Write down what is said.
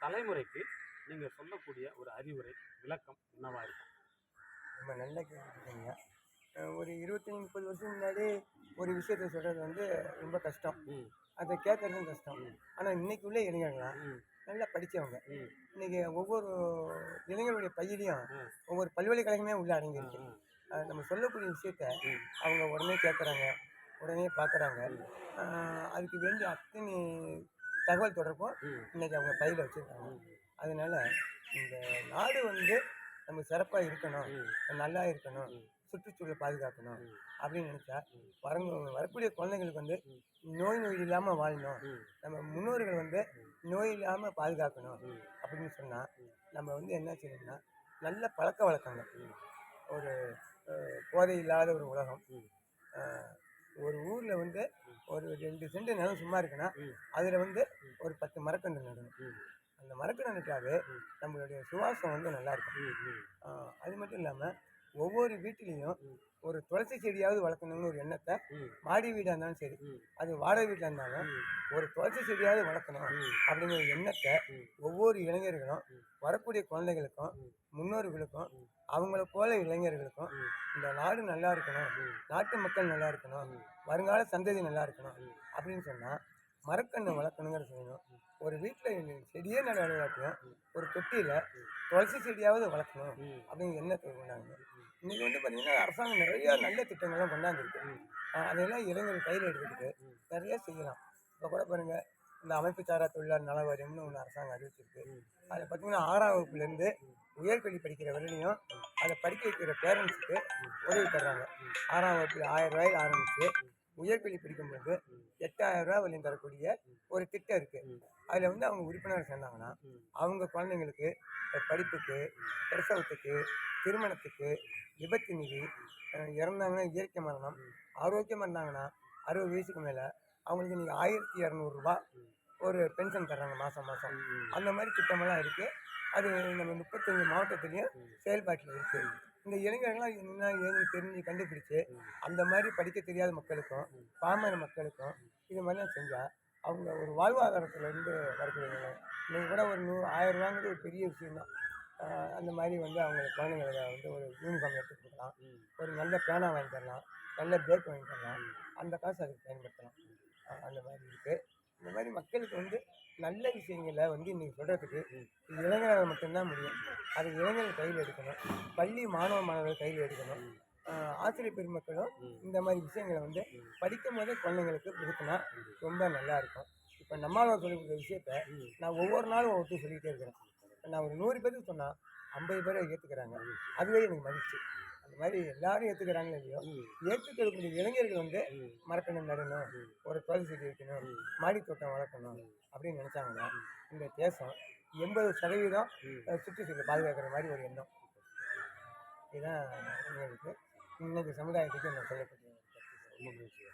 தலைமுறைக்கு நீங்க சொல்லக்கூடிய ஒரு அறிவுரை விளக்கம் என்னவா இருக்கும்? ரொம்ப நல்ல கேள்விங்க ஒரு இருபத்தஞ்சி முப்பது வருஷம் முன்னாடி ஒரு விஷயத்த சொல்கிறது வந்து ரொம்ப கஷ்டம். அதை கேட்கறதும் கஷ்டம். ஆனால் இன்னைக்கு உள்ள இளைஞர்கள்லாம் நல்லா படித்தவங்க இன்னைக்கு ஒவ்வொரு இளைஞருடைய பையிலையும். ஒவ்வொரு பல்கலைக்கழகமே உள்ள அடங்கியிருக்கு. நம்ம சொல்லக்கூடிய விஷயத்த. அவங்க உடனே கேட்குறாங்க உடனே பார்க்குறாங்க அதுக்கு வேண்டிய அத்தனை தகவல் தொடர்பும் ம், இன்னைக்கு அவங்க பையில் வச்சுருக்காங்க அதனால இந்த நாடு வந்து நம்ம சிறப்பாக இருக்கணும் நல்லா இருக்கணும். சுற்றுச்சூழலை பாதுகாக்கணும். அப்படின்னு நினச்சா. வரங்க வரக்கூடிய குழந்தைங்களுக்கு வந்து. நோய் நொடி இல்லாமல் வாழணும் நம்ம முன்னோர்கள் வந்து நோய் இல்லாமல் பாதுகாக்கணும் அப்படின்னு சொன்னால். நம்ம வந்து என்ன செய்யணும்னா நல்ல பழக்க வழக்கங்கள். ஒரு போதை இல்லாத ஒரு உலகம் ஒரு ஊரில் வந்து ஒரு ரெண்டு சென்ட் நிலம் சும்மா இருக்குன்னா. அதில் வந்து ஒரு பத்து மரக்கன்று நடணும் அந்த மரக்கன்று நட்டாவே. நம்மளுடைய சுவாசம் வந்து நல்லா இருக்கும் அது மட்டும் இல்லாமல் ஒவ்வொரு வீட்டிலையும். ஒரு துளசி செடியாவது வளர்க்கணும்னு ஒரு எண்ணத்தை மாடி வீடாக இருந்தாலும் சரி அது வாடகை வீட்டில் இருந்தாலும். ஒரு துளசி செடியாவது வளர்க்கணும். அப்படிங்கிற எண்ணத்தை. ஒவ்வொரு இளைஞர்களும். வரக்கூடிய குழந்தைகளுக்கும். முன்னோர்களுக்கும். அவங்கள போல இளைஞர்களுக்கும். இந்த நாடு நல்லா இருக்கணும். நாட்டு மக்கள் நல்லா இருக்கணும். வருங்கால சந்ததி நல்லா இருக்கணும். அப்படின்னு சொன்னால் மரக்கன்று வளர்க்கணுங்கிற செய்யணும் ஒரு வீட்டில் செடியே நட விளையாட்டியும் ஒரு தொட்டியில் துளசி செடியாவது வளர்க்கணும். அப்படிங்கிற எண்ணத்தை கொண்டாங்க இன்னைக்கு வந்து பார்த்தீங்கன்னா அரசாங்கம் நிறைய நல்ல திட்டங்கள்லாம் கொண்டாந்துருக்கு. அதையெல்லாம் இளைஞர்கள் கையில் எடுத்துக்கிட்டு நிறைய செய்யலாம். இப்போ கூட பாருங்க இந்த அமைப்பு சாரா தொழிலாளர் நல வாரியம்னு ஒன்று அரசாங்கம் அறிவிச்சிருக்கு. அதை அதில் பார்த்தீங்கன்னா ஆறாம் வகுப்புலேருந்து உயர்கல்வி படிக்கிற வரலையும் அதை படிக்க வைக்கிற பேரண்ட்ஸுக்கு உதவி தர்றாங்க ஆறாம் வகுப்பில் ஆயிரம் ரூபாய் ஆரம்பித்து உயர்கல்வி படிக்கும்போது எட்டாயிரம் ரூபாய் வரையும் தரக்கூடிய ஒரு திட்டம் இருக்குது. அதில் வந்து அவங்க உறுப்பினர் சேர்ந்தாங்கன்னா. அவங்க குழந்தைங்களுக்கு படிப்புக்கு பிரசவத்துக்கு திருமணத்துக்கு விபத்து நிதி இறந்தாங்கன்னா இயற்கை மரணம் ஆரோக்கியமாக இருந்தாங்கன்னா அறுபது வயசுக்கு மேலே அவங்களுக்கு நீங்கள் ஆயிரத்தி இரநூறுபா ஒரு பென்ஷன் தர்றாங்க மாதம் மாதம். அந்த மாதிரி திட்டமெல்லாம் இருக்குது அது நம்ம முப்பத்தஞ்சு மாவட்டத்துலேயும் செயல்பாட்டில் இருக்குது இந்த இளைஞர்கள்லாம் என்ன ஏதுன்னு தெரிஞ்சு கண்டுபிடிச்சு அந்த மாதிரி படிக்க தெரியாத மக்களுக்கும் பாமர மக்களுக்கும் இது மாதிரிலாம் செஞ்சால் அவங்க ஒரு வாழ்வாதாரத்துலேருந்து வரக்கூடியவங்க நீங்கள் கூட ஒரு நூறு ஆயிரம் ரூபாங்கிறது ஒரு பெரிய விஷயம்தான். அந்த மாதிரி வந்து அவங்க குழந்தைங்களை வந்து ஒரு யூனிஃபார்ம் எடுத்து கொடுக்கலாம். ஒரு நல்ல பேனா வாங்கி தரலாம். நல்ல பேக் வாங்கி தரலாம். அந்த காசு அதுக்கு பயன்படுத்தலாம். அந்த மாதிரி இருக்குது இந்த மாதிரி மக்களுக்கு வந்து நல்ல விஷயங்களை வந்து இன்றைக்கி சொல்கிறதுக்கு இளைஞர்கள் மட்டும்தான் முடியும். அது இளைஞர்கள் கையில் எடுக்கணும். பள்ளி மாணவ மாணவர்கள் கையில் எடுக்கணும். ஆசிரியர் பெருமக்களும் இந்த மாதிரி விஷயங்களை வந்து படிக்கும் போதே குழந்தைங்களுக்கு புகுத்தினா ரொம்ப நல்லா இருக்கும். இப்போ நம்மளால் சொல்லி கொடுக்குற விஷயத்த நான் ஒவ்வொரு நாளும் ஒவ்வொருத்தர் சொல்லிக்கிட்டே இருக்கிறேன். நான் ஒரு நூறு பேருக்கு சொன்னால் ஐம்பது பேரை ஏற்றுக்கிறாங்க அதுவே எனக்கு மகிழ்ச்சி. அந்த மாதிரி எல்லாரும் ஏற்றுக்கிறாங்களோ இல்லையோ? ஏற்றுக்கக்கூடிய இளைஞர்கள் வந்து ம். மரக்கன்று நடணும் ஒரு துளசி செடி வைக்கணும் மாடி தோட்டம் வளர்க்கணும் அப்படின்னு நினச்சாங்கன்னா இந்த தேசம் எண்பது சதவீதம் சுற்றுச்சூழலை பாதுகாக்கிற மாதிரி ஒரு எண்ணம். இதுதான் இளைஞர்களுக்கு இன்னைக்கு சமுதாயத்துக்கு நான் சொல்லக்கூடிய. ரொம்ப மகிழ்ச்சி